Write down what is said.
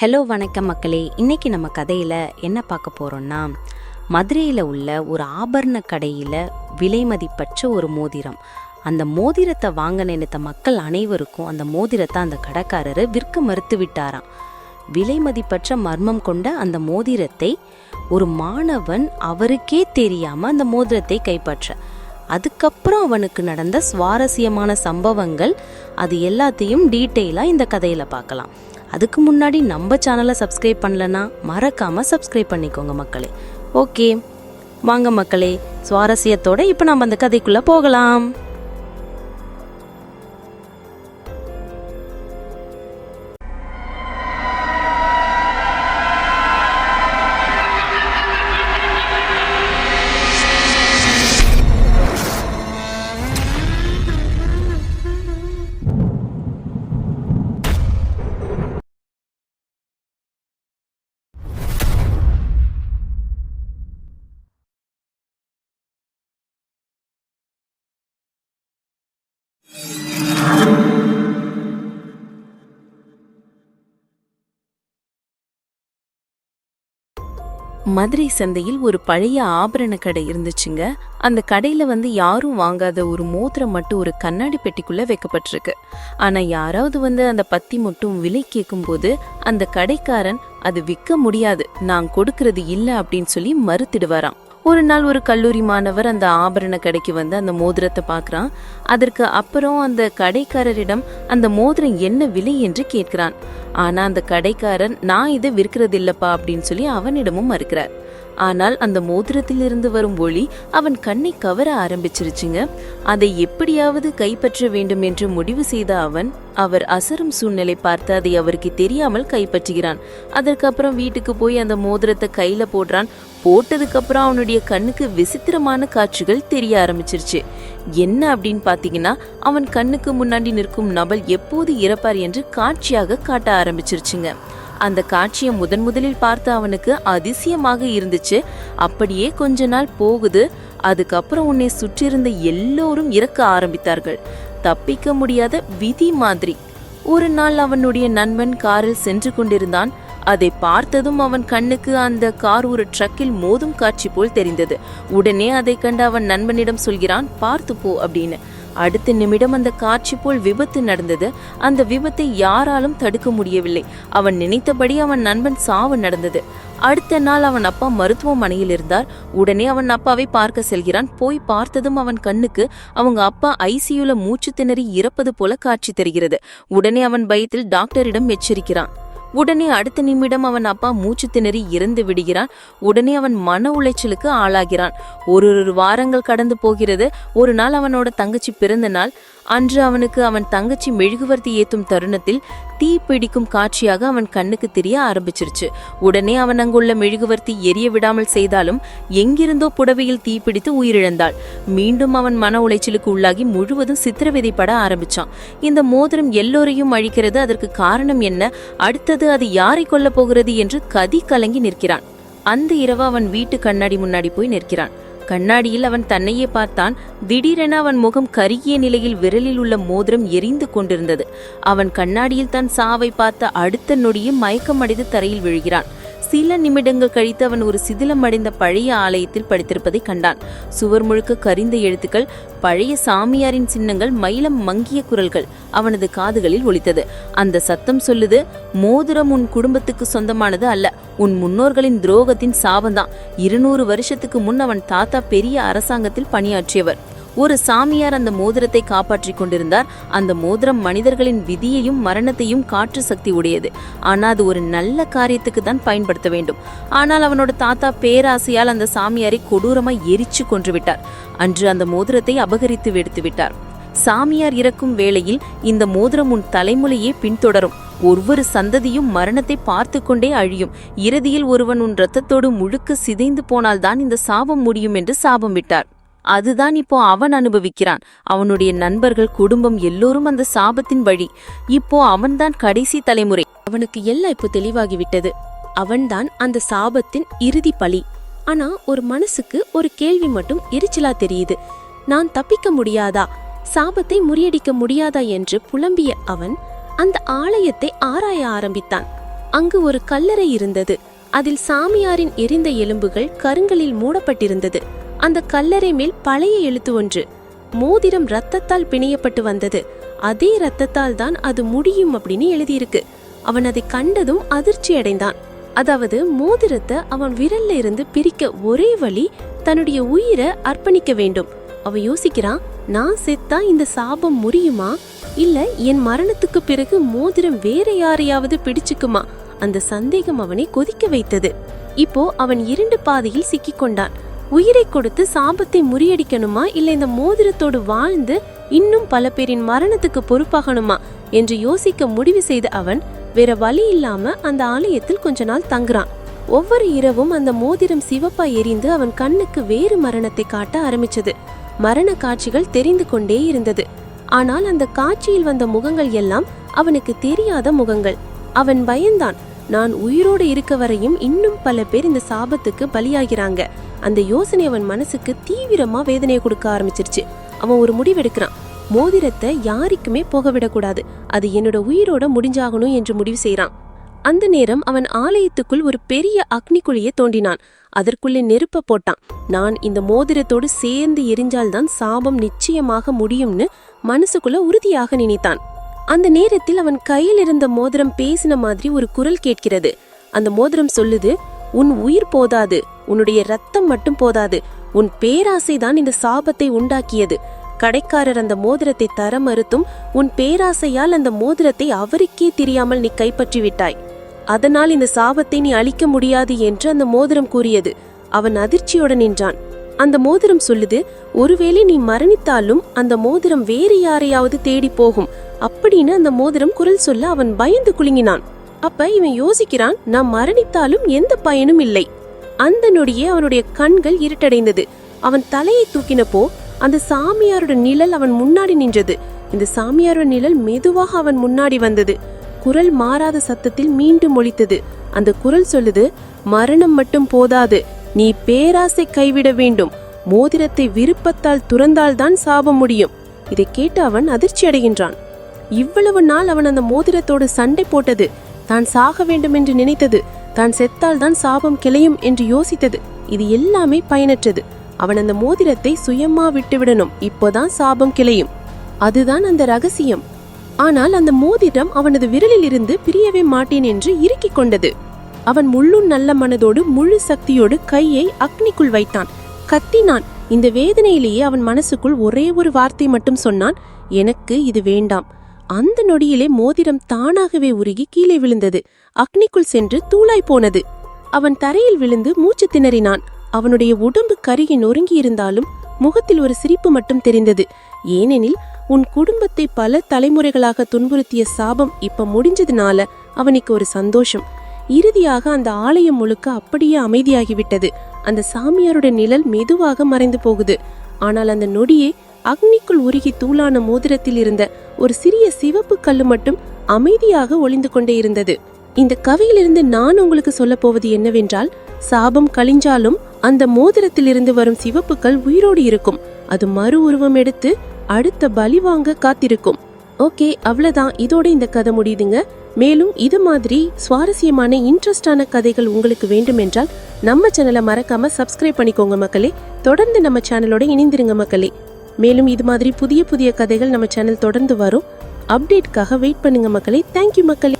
Hello வணக்கம் மக்களே. இன்னைக்கு நம்ம கதையில் என்ன பார்க்க போகிறோம்னா மதுரையில் உள்ள ஒரு ஆபரண கடையில் விலை மதிப்பற்ற ஒரு மோதிரம். அந்த மோதிரத்தை வாங்க நினைத்த மக்கள் அனைவருக்கும் அந்த மோதிரத்தை அந்த கடைக்காரர் விற்க மறுத்து விட்டாராம். விலை மதிப்பற்ற மர்மம் கொண்ட அந்த மோதிரத்தை ஒரு மாணவன் அவருக்கே தெரியாமல் அந்த மோதிரத்தை கைப்பற்ற. அதுக்கப்புறம் அவனுக்கு நடந்த சுவாரஸ்யமான சம்பவங்கள் அது எல்லாத்தையும் டீட்டெயிலாக இந்த கதையில் பார்க்கலாம். அதுக்கு முன்னாடி நம்ம சேனலை சப்ஸ்கிரைப் பண்ணலன்னா மறக்காம சப்ஸ்கிரைப் பண்ணிக்கோங்க மக்களே. ஓகே வாங்க மக்களே சுவாரஸ்யத்தோட இப்போ நம்ம அந்த கதைக்குள்ளே போகலாம். மதுரை சந்தையில் ஒரு பழைய ஆபரண கடை இருந்துச்சுங்க. அந்த கடையில வந்து யாரும் வாங்காத ஒரு மோதிரம் மட்டும் ஒரு கண்ணாடி பெட்டிக்குள்ள வைக்கப்பட்டிருக்கு. ஆனா யாராவது வந்து அந்த பத்தி மட்டும் விலை கேட்கும்போது அந்த கடைக்காரன் அது விற்க முடியாது நான் கொடுக்கறது இல்லை அப்படின்னு சொல்லி மறுத்திடுவாராம். ஒரு நாள் ஒரு கல்லூரி மாணவர் அந்த ஆபரண கடைக்கு வந்து அந்த மோதிரத்தை பார்க்குறான். அதற்கு அப்புறம் அந்த கடைக்காரரிடம் அந்த மோதிரம் என்ன விலை என்று கேட்கிறான். ஆனா அந்த கடைக்காரன் நான் இதை விற்கிறது இல்லப்பா அப்படின்னு சொல்லி அவனிடமும் மறுக்கிறார். ஆனால் அந்த மோதிரத்திலிருந்து வரும் ஒளி அவன் கண்ணை கவர ஆரம்பிச்சிருச்சுங்க. அதை எப்படியாவது கைப்பற்ற வேண்டும் என்று முடிவு செய்த அவன் அவர் அசரும் சூழ்நிலை பார்த்து அதை அவருக்கு தெரியாமல் கைப்பற்றுகிறான். அதற்கப்புறம் வீட்டுக்கு போய் அந்த மோதிரத்தை கையில போடுறான். போட்டதுக்கு அப்புறம் அவனுடைய கண்ணுக்கு விசித்திரமான காட்சிகள் தெரிய ஆரம்பிச்சிருச்சு. என்ன அப்படின்னு பாத்தீங்கன்னா அவன் கண்ணுக்கு முன்னாடி நிற்கும் நபல் எப்போது இறப்பார் என்று காட்சியாக காட்ட ஆரம்பிச்சிருச்சுங்க. அந்த காட்சியை முதன் முதலில் பார்த்து அவனுக்கு அதிசயமாக இருந்துச்சு. அப்படியே கொஞ்ச நாள் போகுது. அதுக்கப்புறம் உன்னை சுற்றியிருந்த எல்லோரும் இறக்க ஆரம்பித்தார்கள். தப்பிக்க முடியாத விதி மாதிரி. ஒரு நாள் அவனுடைய நண்பன் காரில் சென்று கொண்டிருந்தான். அதை பார்த்ததும் அவன் கண்ணுக்கு அந்த கார் ஒரு ட்ரக்கில் மோதும் காட்சி போல் தெரிந்தது. உடனே அதை கண்டு அவன் நண்பனிடம் சொல்கிறான் பார்த்து போ அப்படின்னு. அடுத்த நிமிடம் அந்த காட்சி போல் விபத்து நடந்தது. அந்த விபத்தை யாராலும் தடுக்க முடியவில்லை. அவன் நினைத்தபடி அவன் நண்பன் சாவு நடந்தது. அடுத்த நாள் அவன் அப்பா மருத்துவமனையில் இருந்தார். உடனே அவன் அப்பாவை பார்க்க செல்கிறான். போய் பார்த்ததும் அவன் கண்ணுக்கு அவங்க அப்பா ஐசியூல மூச்சு திணறி இறப்பது போல காட்சி தெரிகிறது. உடனே அவன் பயத்தில் டாக்டரிடம் எச்சரிக்கிறான். உடனே அடுத்த நிமிடம் அவன் அப்பா மூச்சு திணறி இறந்து விடுகிறான். உடனே அவன் மன உளைச்சலுக்கு ஆளாகிறான். ஒரு ஒரு வாரங்கள் கடந்து போகிறது. ஒரு நாள் அவனோட தங்கச்சி பிறந்த நாள். அன்று அவனுக்கு அவன் தங்கச்சி மெழுகுவர்த்தி ஏத்தும் தருணத்தில் தீ பிடிக்கும் காட்சியாக அவன் கண்ணுக்கு தெரிய ஆரம்பிச்சிருச்சு. உடனே அவன் அங்குள்ள மெழுகுவர்த்தி எரிய விடாமல் செய்தாலும் எங்கிருந்தோ புடவையில் தீ பிடித்து உயிரிழந்தாள். மீண்டும் அவன் மன உளைச்சலுக்கு உள்ளாகி முழுவதும் சித்திரவதைப்பட ஆரம்பிச்சான். இந்த மோதிரம் எல்லோரையும் அழிக்கிறது அதற்கு காரணம் என்ன? அடுத்தது அது யாரை கொல்லப் போகிறது என்று கதி கலங்கி நிற்கிறான். அந்த இரவு அவன் வீட்டு கண்ணாடி முன்னாடி போய் நிற்கிறான். கண்ணாடியில் அவன் தன்னையே பார்த்தான். திடீரென அவன் முகம் கருகிய நிலையில் விரலில் உள்ள மோதிரம் எரிந்து கொண்டிருந்தது. அவன் கண்ணாடியில் தன் சாவை பார்த்த அடுத்த நொடியே மயக்கமடைந்து தரையில் விழுகிறான். சில நிமிடங்கள் கழித்து அவன் ஒரு சிதிலமடைந்த பழைய ஆலயத்தில் படுத்திருப்பதை கண்டான். சுவர் முழுக்க கரிந்த எழுத்துக்கள் பழைய சாமியாரின் சின்னங்கள் மயிலம் மங்கிய குரல்கள் அவனது காதுகளில் ஒலித்தது. அந்த சத்தம் சொல்லுது மோதிரம் உன் குடும்பத்துக்கு சொந்தமானது அல்ல உன் முன்னோர்களின் துரோகத்தின் சாபந்தான் இருநூறு வருஷத்துக்கு முன் அவன் தாத்தா பெரிய அரசாங்கத்தில் பணியாற்றியவர். ஒரு சாமியார் அந்த மோதிரத்தை காப்பாற்றிக் கொண்டிருந்தார். அந்த மோதிரம் மனிதர்களின் விதியையும் மரணத்தையும் காற்று சக்தி உடையது. ஆனால் அது ஒரு நல்ல காரியத்துக்கு தான் பயன்படுத்த வேண்டும். ஆனால் அவனோட தாத்தா பேராசையால் அந்த சாமியாரை கொடூரமாய் எரிச்சு கொன்று விட்டார் அன்று அந்த மோதிரத்தை அபகரித்து எடுத்து விட்டார். சாமியார் இறக்கும் வேளையில் இந்த மோதிரம் உன் தலைமுறையே பின்தொடரும். ஒவ்வொரு சந்ததியும் மரணத்தை பார்த்து கொண்டே அழியும். இறுதியில் ஒருவன் உன் ரத்தத்தோடு முழுக்க சிதைந்து போனால்தான் இந்த சாபம் முடியும் என்று சாபம் விட்டார். அதுதான் இப்போ அவன் அனுபவிக்கிறான். அவனுடைய நண்பர்கள் குடும்பம் எல்லோரும் அந்த சாபத்தின் வழி. இப்போ அவன்தான் கடைசி தலைமுறை. அவனுக்கு எல்லாம் இப்போ தெளிவாகிவிட்டது. அவன்தான் அந்த சாபத்தின் இறுதி பலி. ஆனா ஒரு மனசுக்கு ஒரு கேள்வி மட்டும் எரிச்சலா தெரியுது. நான் தப்பிக்க முடியாதா? சாபத்தை முறியடிக்க முடியாதா என்று புலம்பிய அவன் அந்த ஆலயத்தை ஆராய ஆரம்பித்தான். அங்கு ஒரு கல்லறை இருந்தது. அதில் சாமியாரின் எரிந்த எலும்புகள் கருங்களில் மூடப்பட்டிருந்தது. அந்த கல்லறை மேல் பழைய எழுத்து ஒன்று. மோதிரம் ரத்தத்தால் பிணையப்பட்டு வந்தது. அதே ரத்தத்தால் தான் அது முடியும் அப்படின்னு எழுதியிருக்கு. அவன் அதை கண்டதும் அதிர்ச்சி அடைந்தான். அதாவது மோதிரத்தை அவன் விரல்ல இருந்து பிரிக்க ஒரே வழி தன்னுடைய உயிரை அர்ப்பணிக்க வேண்டும். அவன் யோசிக்கிறான் நான் செத்தா இந்த சாபம் முறியுமா? இல்ல என் மரணத்துக்கு பிறகு மோதிரம் வேற யாரையாவது பிடிச்சுக்குமா? அந்த சந்தேகம் அவனை கொதிக்க வைத்தது. இப்போ அவன் இரண்டு பாதையில் சிக்கிக்கொண்டான். உயிரை கொடுத்து சாபத்தை முறியடிக்கணுமா? இல்லை இந்த மோதிரத்தோடு வாழ்ந்து இன்னும் பல பேரின் மரணத்துக்கு பொறுப்பாகணுமா? என்று யோசிக்க முடிவு செய்த அவன் வேற வழி இல்லாம அந்த ஆலயத்தில் கொஞ்ச நாள் தங்குறான். ஒவ்வொரு இரவும் அந்த மோதிரம் சிவப்பா எரிந்து அவன் கண்ணுக்கு வேறு மரணத்தை காட்ட ஆரம்பிச்சது. மரண காட்சிகள் தெரிந்து கொண்டே இருந்தது. ஆனால் அந்த காட்சியில் வந்த முகங்கள் எல்லாம் அவனுக்கு தெரியாத முகங்கள். அவன் பயந்தான். நான் உயிரோடு இருக்க வரையும் இன்னும் பல பேர் இந்த சாபத்துக்கு பலியாகிறாங்க. அந்த யோசனை அவன் மனசுக்கு தீவிரமா வேதனையை கொடுக்க ஆரம்பிச்சிருச்சு. அவன் ஒரு முடிவெடுக்கிறான். மோதிரத்தை யாருக்குமே போக விடக்கூடாது அது என்னோட உயிரோட முடிஞ்சாகணும் என்று முடிவு செய்கிறான் அந்த நேரம் அவன் ஆலயத்துக்குள் ஒரு பெரிய அக்னி குழியை தோண்டினான். அதற்குள்ளே நெருப்ப போட்டான். நான் இந்த மோதிரத்தோடு சேர்ந்து எரிஞ்சால்தான் சாபம் நிச்சயமாக முடியும்னு மனசுக்குள்ள உறுதியாக நினைத்தான். அந்த நேரத்தில் அவன் கையில் இருந்த மோதிரம் பேசின மாதிரி ஒரு குரல் கேட்கிறது. அந்த மோதிரம் சொல்லுது உன் உயிர் போதாது உன்னுடைய ரத்தம் மட்டும் போதாது உன் பேராசைதான் இந்த சாபத்தை உண்டாக்கியது. கடைக்காரர் அந்த மோதிரத்தை தர மறுத்தும் உன் பேராசையால் அந்த மோதிரத்தை அவருக்கே தெரியாமல் நீ கைப்பற்றி விட்டாய் அதனால் இந்த சாபத்தை நீ அழிக்க முடியாது என்று அந்த மோதிரம் கூறியது. அவன் அதிர்ச்சியுடன் நின்றான். அந்த மோதிரம் சொல்லுது ஒருவேளை நீ மரணித்தாலும் அந்த மோதிரம் வேறு யாரையாவது தேடி போகும். அப்படின்னு அந்த மோதிரம் குரல் சொல்ல அவன் பயந்து குலுங்கினான். அப்ப இவன் யோசிக்கிறான் நான் மரணித்தாலும் எந்த பயனும் இல்லை. அந்த நொடியே அவனுடைய கண்கள் இருட்டடைந்தது. அவன் தலையை தூக்கினப்போ அந்த சாமியாரோட நிழல் அவன் முன்னாடி நின்றது. இந்த சாமியாரோட நிழல் மெதுவாக அவன் முன்னாடி வந்தது. குரல் மாறாத சத்தத்தில் மீண்டும் ஒழித்தது அந்த குரல் சொல்லுது மரணம் மட்டும் போதாது. நீ பேராசை கைவிட வேண்டும். மோதிரத்தை விருப்பத்தால் துறந்தால்தான் சாப முடியும். இதை கேட்டு அவன் அதிர்ச்சி அடைகின்றான். இவ்வளவு நாள் அவன் அந்த மோதிரத்தோடு சண்டை போட்டது. தான் சாக வேண்டும் என்று நினைத்தது. தான் செத்தால் தான் சாபம் கிளையும் என்று யோசித்தது. இது எல்லாமே பயனற்றது. அவன் அந்த மோதிரத்தை சுயமா விட்டுவிடணும். இப்போதான் சாபம் கிளையும். அதுதான் அந்த ரகசியம். ஆனால் அந்த மோதிரம் அவனது விரலில் இருந்து பிரியவே மாட்டேன் என்று இறுக்கிக் கொண்டது. அவன் முள்ளும் நல்ல மனதோடு முழு சக்தியோடு கையை அக்னிக்குள் வைத்தான். கத்தினான். இந்த வேதனையிலேயே அவன் மனசுக்குள் ஒரே ஒரு வார்த்தை மட்டும் சொன்னான் எனக்கு இது வேண்டாம். அந்த நொடியிலே மோதிரம் தானாகவே உருகி கீழே விழுந்தது. அக்னிக்குள் சென்று தூளாய் போனது. அவன் தரையில் விழுந்து மூச்சு திணறினான். அவனுடைய உடம்பு கருகி நொறுங்கி இருந்தாலும் முகத்தில் ஒரு சிரிப்பு மட்டும் தெரிந்தது. ஏனெனில் உன் குடும்பத்தை பல தலைமுறைகளாக துன்புறுத்திய சாபம் இப்ப முடிஞ்சதுனால அவனுக்கு ஒரு சந்தோஷம். இறுதியாக அந்த ஆலயம் முழுக்க அப்படியே அமைதியாகிவிட்டது. அந்த சாமியாரோட நிழல் மெதுவாக மறைந்து போகுது. ஆனால் அந்த நொடியே அக்னிக்குள் உருகி தூளான மோதிரத்தில் இருந்த ஒரு சிறிய சிவப்பு கல்லு மட்டும் அமைதியாக ஒளிந்து கொண்டே இருந்தது. இந்த கவியிலிருந்து நான் உங்களுக்கு சொல்ல போவது என்னவென்றால் சாபம் கழிஞ்சாலும் அந்த மோதிரத்திலிருந்து வரும் சிவப்புக்கள் உயிரோடு இருக்கும். அது மறு உருவம் எடுத்து அடுத்த பலி வாங்க காத்திருக்கும். ஓகே அவ்வளவுதான். இதோட இந்த கதை முடியுதுங்க. மேலும் இது மாதிரி சுவாரஸ்யமான இன்ட்ரெஸ்டான கதைகள் உங்களுக்கு வேண்டுமென்றால் நம்ம சேனலை மறக்காம சப்ஸ்கிரைப் பண்ணிக்கோங்க மக்களே. தொடர்ந்து நம்ம சேனலோட இணைந்திருங்க மக்களே. மேலும் இது மாதிரி புதிய புதிய கதைகள் நம்ம சேனல் தொடர்ந்து வரும். அப்டேட்காக வெயிட் பண்ணுங்க மக்களே. தேங்க்யூ மக்களே.